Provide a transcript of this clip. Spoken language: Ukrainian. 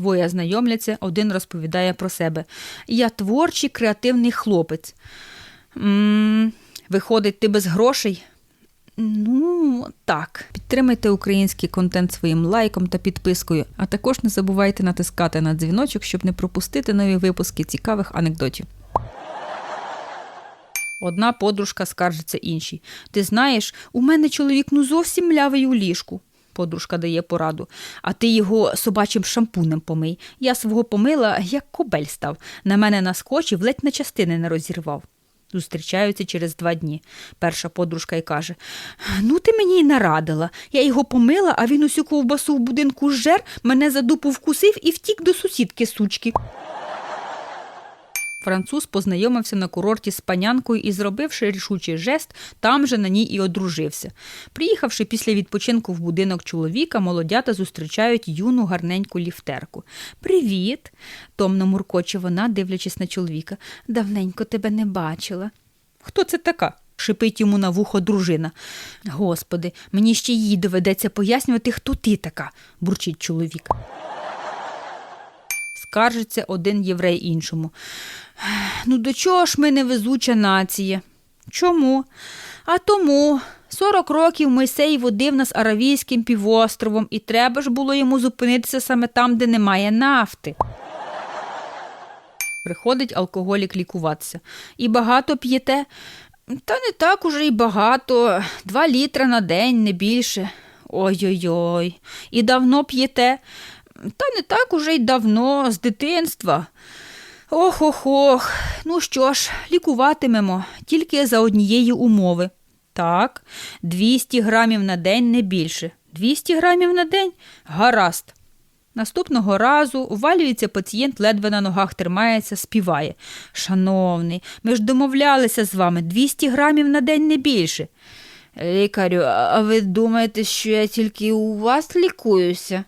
Двоє знайомляться, один розповідає про себе. Я творчий, креативний хлопець. м виходить, ти без грошей? Ну, так. Підтримайте український контент своїм лайком та підпискою, а також не забувайте натискати на дзвіночок, щоб не пропустити нові випуски цікавих анекдотів. Одна подружка скаржиться іншій. Ти знаєш, у мене чоловік ну зовсім млявий у ліжку. Подружка дає пораду. А ти його собачим шампунем помий. Я свого помила, як кобель став. На мене наскочив, ледь на частини не розірвав. Зустрічаються через два дні. Перша подружка й каже: Ну, ти мені й нарадила. Я його помила, а він усю ковбасу в будинку зжер, мене за дупу вкусив і втік до сусідки сучки. Француз познайомився на курорті з панянкою і, зробивши рішучий жест, там же на ній і одружився. Приїхавши після відпочинку в будинок чоловіка, молодята зустрічають юну гарненьку ліфтерку. Привіт, томно муркоче вона, дивлячись на чоловіка. Давненько тебе не бачила. Хто це така? шипить йому на вухо дружина. Господи, мені ще їй доведеться пояснювати, хто ти така, бурчить чоловік. Скаржиться один єврей іншому. Ну, до чого ж ми невезуча нація? Чому? А тому 40 років Мойсей водив нас Аравійським півостровом, і треба ж було йому зупинитися саме там, де немає нафти. Приходить алкоголік лікуватися. І багато п'єте? Та не так уже й багато. Два літра на день, не більше. Ой-ой-ой. І давно п'єте? Та не так уже й давно, з дитинства. Ох ох ох. Ну що ж, лікуватимемо, тільки за однієї умови. Так, 200 грамів на день не більше. 200 грамів на день? Гаразд. Наступного разу увалюється пацієнт, ледве на ногах тримається, співає. Шановний, ми ж домовлялися з вами 200 грамів на день не більше. Лікарю, а ви думаєте, що я тільки у вас лікуюся?